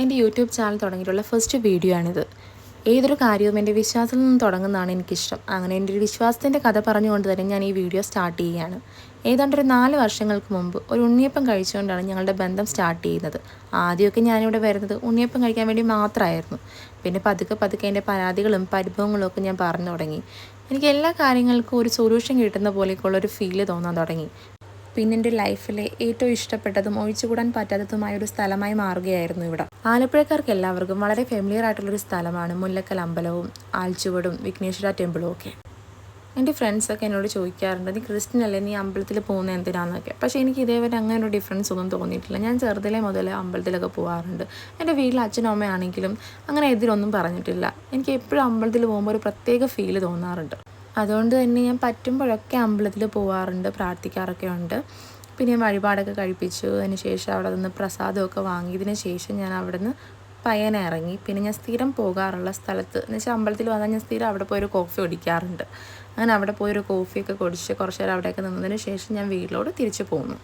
എന്റെ YouTube channel തുടങ്ങിയിട്ടുള്ള first video ആണിത്. ഏതൊരു കാര്യവും എന്റെ വിശ്വാസത്തിൽ നിന്ന് തുടങ്ങുന്നതാണ് എനിക്കിഷ്ടം. അങ്ങനെ എന്റെ ഒരു വിശ്വാസത്തിന്റെ കഥ പറഞ്ഞുകൊണ്ട് തന്നെ ഞാൻ ഈ വീഡിയോ സ്റ്റാർട്ട് ചെയ്യുകയാണ്. ഏതാണ്ട് ഒരു നാല് വർഷങ്ങൾക്ക് മുമ്പ് ഒരു ഉണ്ണിയപ്പം കഴിച്ചുകൊണ്ടാണ് ഞങ്ങളുടെ ബന്ധം സ്റ്റാർട്ട് ചെയ്യുന്നത്. ആദ്യമൊക്കെ ഞാനിവിടെ വരുന്നത് ഉണ്ണിയപ്പം കഴിക്കാൻ വേണ്ടി മാത്രമായിരുന്നു. പിന്നെ പതുക്കെ പതുക്കെ എന്റെ പരാതികളും പരിഭവങ്ങളും ഒക്കെ ഞാൻ പറഞ്ഞു തുടങ്ങി. എനിക്ക് എല്ലാ കാര്യങ്ങൾക്കും ഒരു സൊല്യൂഷൻ കിട്ടുന്ന പോലെയൊക്കെയുള്ള ഒരു ഫീൽ തോന്നാൻ തുടങ്ങി. പിന്നെ എന്റെ ലൈഫിലെ ഏറ്റവും ഇഷ്ടപ്പെട്ടതും ഒഴിച്ചുകൂടാൻ പറ്റാത്തതുമായ ഒരു സ്ഥലമായി മാറുകയായിരുന്നു ഇവിടെ. ആലപ്പുഴക്കാർക്ക് എല്ലാവർക്കും വളരെ ഫെമിലിയർ ആയിട്ടുള്ള ഒരു സ്ഥലമാണ് മുല്ലക്കൽ അമ്പലവും ആൽച്ചുവടും വിഘ്നേശ്വര ടെമ്പിളും ഒക്കെ. എന്റെ ഫ്രണ്ട്സൊക്കെ എന്നോട് ചോദിക്കാറുണ്ട് നീ ക്രിസ്ത്യൻ അല്ലേ? നീ അമ്പലത്തിൽ പോകുന്ന എന്തിനാന്നൊക്കെ? പക്ഷേ എനിക്ക് ഇതേവരെ അങ്ങനെ ഒരു ഡിഫറൻസ് ഒന്നും തോന്നിയിട്ടില്ല. ഞാൻ ചെറുതിലെ മുതൽ അമ്പലത്തിലൊക്കെ പോകാറുണ്ട് എന്റെ വീട്ടിൽ അച്ഛനും അമ്മയാണെങ്കിലും അങ്ങനെ എതിരൊന്നും പറഞ്ഞിട്ടില്ല. എനിക്ക് എപ്പോഴും അമ്പലത്തിൽ പോകുമ്പോൾ ഒരു പ്രത്യേക ഫീൽ തോന്നാറുണ്ട്. അതുകൊണ്ട് തന്നെ ഞാൻ പറ്റുമ്പോഴൊക്കെ അമ്പലത്തിൽ പോവാറുണ്ട് പ്രാർത്ഥിക്കാറൊക്കെ ഉണ്ട്. പിന്നെ ഞാൻ വഴിപാടൊക്കെ കഴിപ്പിച്ചു. അതിന് ശേഷം അവിടെ നിന്ന് പ്രസാദമൊക്കെ വാങ്ങിയതിന് ശേഷം ഞാൻ അവിടെ നിന്ന് പയ്യനെ ഇറങ്ങി പിന്നെ ഞാൻ സ്ഥിരം പോകാറുള്ള സ്ഥലത്ത് എന്ന് വെച്ചാൽ അമ്പലത്തിൽ വന്നാൽ ഞാൻ സ്ഥിരം അവിടെ പോയൊരു കോഫി കുടിക്കാറുണ്ട്. അങ്ങനെ അവിടെ പോയൊരു കോഫിയൊക്കെ കുടിച്ച് കുറച്ച് നേരം അവിടെയൊക്കെ നിന്നതിന് ശേഷം ഞാൻ വീട്ടിലോട്ട് തിരിച്ചു പോന്നു.